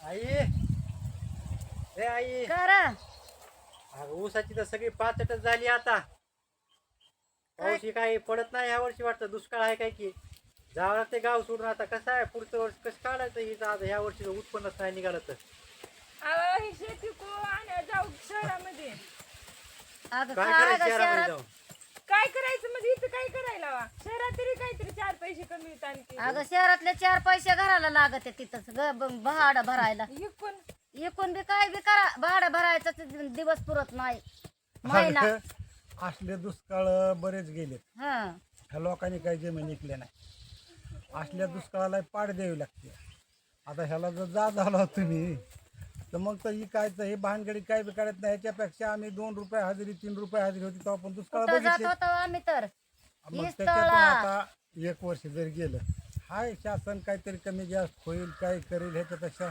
आई. ए आई. करा. अगं ऊसाची तर सगळी पाचटच झाली आता. पाऊस काही पडत नाही ह्या वर्षी वाटतं दुष्काळ आहे काय की. जावं लागते गाव सोडून आता कसं आहे पुढचं वर्ष कसं काढायचं हिचं आता ह्या वर्षी उत्पन्नच नाही निघालं तर. अहो, ही शेती को आणि जाऊ शहरामध्ये? काय करायचं शहरामध्ये जाऊन काय करायचं म्हणजे इथं काय शहरात तरी काहीतरी चार पैसे कमी येतात आणखी. अगं शहरातले चार पैसे घराला लागत आहे तिथंच ग ब- भाडं भरायला. हे पण एकूण बी काय बी करा भाडं भरायचं ते दिवस पुरत नाही. महिना. अगं, असले दुष्काळ बरेच गेलेत. हा. ह्या लोकांनी काही जमीन विकले नाही. असल्या दुष्काळाला पाड द्यावी लागते. आता ह्याला जर जा झाला तुम्ही तर मग तर ही काय तर हे भानगडी काय बी काढत नाही. ह्याच्यापेक्षा आम्ही दोन रुपये हजेरी तीन रुपये हजेरी होती तेव्हा आपण दुष्काळ कुठं जात बघितले. होतो आम्ही तर? मग हीच त्याच्यातून तळा. आता एक वर्ष जर गेलं हाय शासन काहीतरी कमी जास्त होईल काय करेल ह्याच्यापेक्षा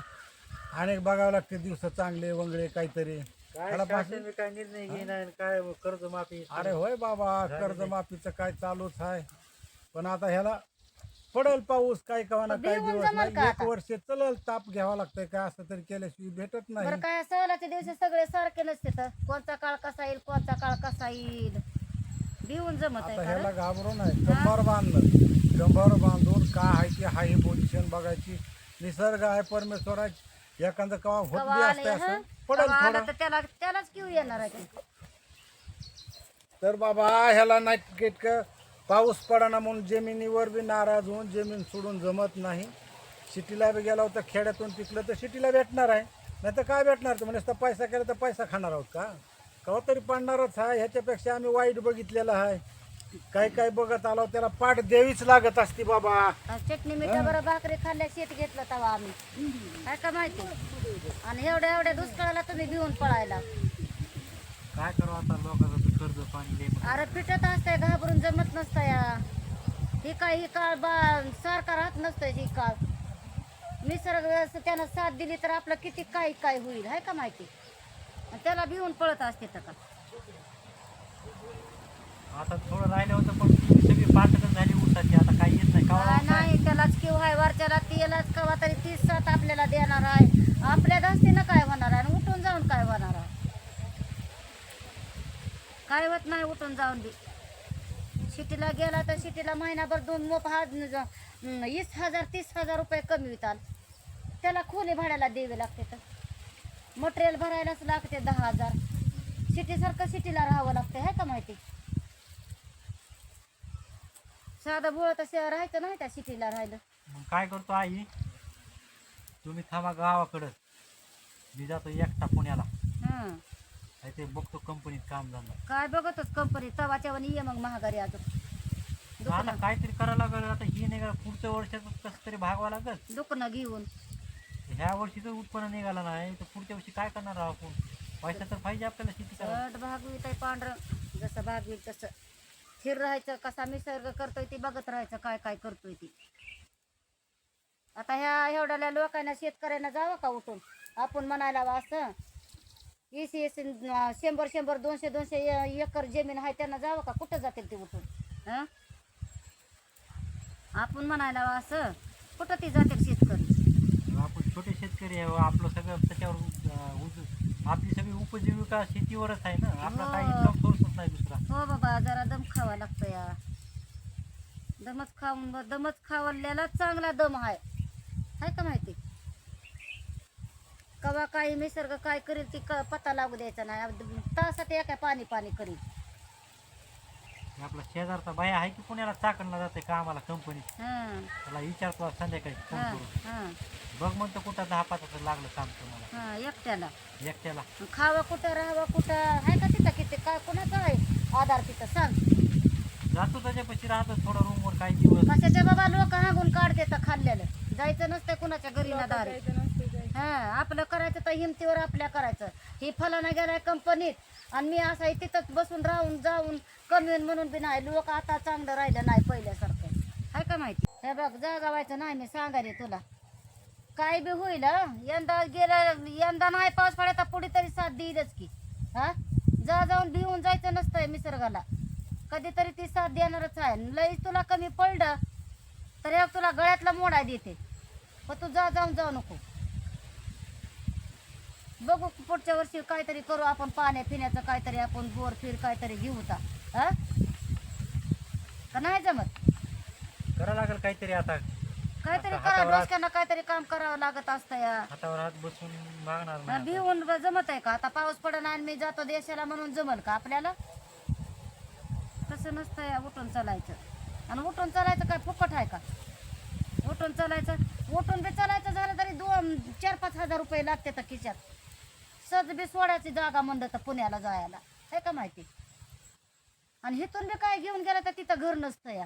अनेक बघावं लागते दिवस चांगले वंगळे काहीतरी. काय ह्याला शासन भाषण- बी काय निर्णय घेणार काय कर्जमाफी अरे होय बाबा कर्जमाफीचं काय चालूच आहे पण आता ह्याला पडल पाऊस काय कवाना काय भिवून दिवस जमल नाही. का एक आता? वर्ष चलल ताप घ्यावा लागतंय काय असं तरी केल्याशिवाय भेटत बरं नाही. काय सवलाच्या दिवशी सगळे सारखे नसते तर. कोणता काळ कसा येईल कोणता काळ कसा येईल? भिवून जमत आहे आता ह्याला? घाबरू नाही कंबर बांधून काय आहे की हाय पोझिशन बघायची. निसर्ग आहे परमेश्वर आहे. एखादं कवा होत कवा बी आले असते हं? असं पडल कवा आलं थोडं. तर त्याला त्यालाच किव येणार आहे. ते. तर बाबा ह्याला नाही किटक पाऊस पडाना म्हणून जमिनीवर बी नाराज होऊन जमीन सोडून जमत नाही. सिटीला बी गेला होता खेड्यातून पिकलं तर सिटीला भेटणार आहे. नाही तर काय भेटणार? तुम्ही नुसतं पैसा केला तर पैसा खाणार आहोत का? कवा तरी पडणारच आहे ह्याच्यापेक्षा आम्ही वाईट बघितलेलं आहे. काय काय बघत आलो त्याला पाठ द्यावीच लागत असती बाबा. आ, चटणी मिठा बरं भाकरी खाल्ल्या शेत घेतलं तेव्हा आम्ही. काय का माहिती? आणि एवढ्या एवढ्या दुष्काळाला तुम्ही भिवून पळायला. काय करू आता? लोकांचं कर्ज पाणी लय. अरे फिटत असतंय घाबरून जमत नसतं या. ही काय ही काळ बा सारखा राहत नसतंय ही काळ. निसर्ग असं त्यानं साथ दिली तर आपलं किती काय काय होईल आहे का माहिती? आणि त्याला भिवून पळत असते तर का? आता थोडं राहिलं होतं पण ती सगळी पाचटच झाली ऊसाची आता काही येत नाही. काय? नाही त्यालाच किव आहे वरच्याला तेलाच कवा तरी तीस सात आपल्याला देणार आहे. आपल्या दस्तीनं काय होणार आहे? आणि उठून जाऊन काय होणार आहे? काय होत नाही उठून जाऊन बी. सिटीला गेला तर सिटीला महिनाभर दोन मोप हा हं, वीस हजार तीस हजार रुपये कमी होतात. त्याला खोली भाड्याला द्यावे लागते तर. मटेरियल भरायलाच लागते दहा हजार. सिटीसारखं सिटीला राहावं लागतं आहे का माहिती? साधं बुळ तसं राहायचं नाही त्या सिटीला राहिलं. मग काय करतो आई? तुम्ही थांबा गावाकडं. मी जातो एकटा पुण्याला. हं. ते बघतो कंपनीत काम झालं काय बघतोच कंपनी तवाच्या वाणी ये मग महागारी अजून. आता काहीतरी करावं लागेल आता ही निघाल पुढच्या वर्षाचं कसं तरी भागवा लागेल? दुकानं घेऊन. ह्या वर्षी जर उत्पन्न निघाला नाही तर पुढच्या वर्षी काय करणार आहोत आपण? पैसा तर पाहिजे आपल्याला शेती करायला. चढ भागवीत आहे पांढरं. जसं भागवील तसं. स्थिर राहायचं कसा निसर्ग करतोय ते बघत राहायचं काय काय करतोय ते. आता ह्या एवढ्या लोकांना शेतकऱ्यांना जावं का उठून? आपण म्हणायला हवं असं. एस एस शंभर शंभर दोनशे दोनशे ए- एकर जमीन आहे त्यांना जावं का? कुठं जातील ते उठून? हं? आपण म्हणायला हवं असं. कुठं ती जातील शेतकरी? आहे आपलं सगळं त्याच्यावर आपली सगळी उपजीविका शेतीवरच आहे ना. आपला काही हो. इन्कम सोर्सच नाही दुसरा. हो बाबा जरा दम खावा लागतो या. दमच खाऊन दमच खावलेला चांगला दम आहे. आहे का माहिती? कवा काही निसर्ग काय करेल ती क- पत्ता लागू द्यायचा नाही. तासात एका पाणी पाणी करील. आपला शेजारचा बाया आहे की पुण्याला चाकणला जाते कामाला कंपनीत हं, त्याला विचारतो आज संध्याकाळी फोन हं, करून. हं, बघ म्हणतो कुठं दहा पाच लागलं काम तुम्हाला. हं, एकट्याला. एकट्याला. खावा कुठं राहावा कुठं आहे का तिथं किती? काय कोणाचं आहे? आधार तिथं सांग. जातो त्याच्यापाशी राहतो थोडं रूमवर काही दिवस. कशाच्या बाबा लोक हागून काढते तर खाल्लेलं जायचं नसतं कुणाच्या घरी ना दारी. हा आपलं करायचं तर हिमतीवर आपल्या करायचं. ही फलाना गेलाय कंपनीत. आणि मी असं आहे तिथंच बसून राहून जाऊन कमी होईन म्हणून बी नाही. लोक आता चांगलं राहिलं नाही पहिल्यासारखं. आहे का माहिती? हे बघ जागावायचं नाही मी सांगायला तुला. काय बी होईल हं? यंदा गेलं यंदा नाही पाऊस पडायचा पुढे तरी साथ देईलच की. हा? जा जाऊन भिवून जायचं नसतंय निसर्गाला. कधीतरी ती साथ देणारच आहे. लई तुला कमी पडलं तर एक तुला गळ्यातला मोडा देते. पण तू जा जाऊन जाऊ नको. बघू पुढच्या वर्षी काहीतरी करू आपण पाण्या पिण्याचं काहीतरी आपण बोर फिर काहीतरी घेऊ होता हा? का नाही जमत? करा लागेल काहीतरी आता. काहीतरी आता करा हातावर हात- डोसक्यानं काहीतरी काम करावं लागत असतं या. हातावर हात बसून मागणार हा, नाही. भिवून जमत आहे का? आता पाऊस पडणार आणि मी जातो देशाला म्हणून जमल का आपल्याला? तसं नसतं या उठून चालायचं. आणि उठून चालायचं काय फुकट आहे का? उठून चालायचं उठून बी चालायचं झालं तरी दोन चार पाच हजार रुपये लागते तर खिशात. सहज बी सोडायची जागा म्हणलं तर पुण्याला जायला. आहे का माहिती? आणि हिथून बी काय घेऊन गेलं तर तिथं घर नसतं या.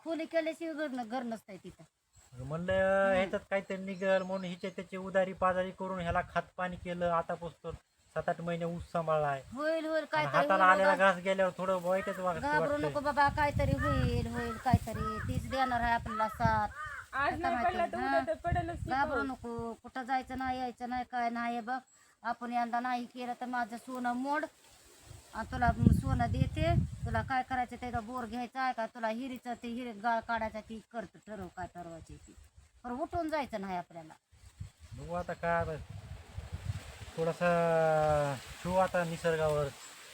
खोली केल्याशिवाय घर घर नसतंय तिथं. म्हणलं ह्याच्यात काहीतरी निघल म्हणून हिच्या त्याची उदारी पाजारी करून ह्याला खात पाणी केलं. आता पुसतो सात आठ महिने ऊस सांभाळलाय. होईल होईल आणि काहीतरी हाताला होईल आलेला बघा. घास गेल्यावर थोडं वाईटच वाटतं घाबरू नको बाबा काहीतरी होईल होईल काहीतरी. तीच देणार आहे आपल्याला साथ. आज आता नाही पडला तर माहिती, तर पडेलच की घाबरू पाऊस. नको. कुठं जायचं नाही यायचं नाही काय नाही बघ. आपण यंदा नाही केलं तर माझं सोनं मोड. तुला सोनं देते. तुला काय करायचं त्याचा बोर घ्यायचा आहे का? तुला हिरीचं ते हिरी गाळ काढायचा ती करत ठरव काय ठरवायची ती. पण उठून जायचं नाही आपल्याला. बघू आता काय थोडासा ठेवू आता निसर्गावर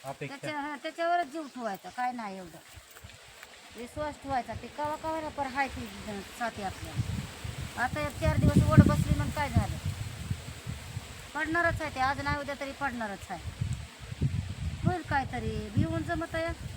अपेक्षा. त्याच्या हा, त्याच्यावरच जीव ठेवायचा काय नाही एवढं. विश्वास ठेवायचा ते कवा कवा पर हाय ती साथी आपल्याला. आता एक चार दिवस ओढ बसली म्हणून काय झालं? पडणारच आहे ते. आज नाही उद्या तरी पडणारच आहे. होईल काहीतरी. भिवून जमत आहे.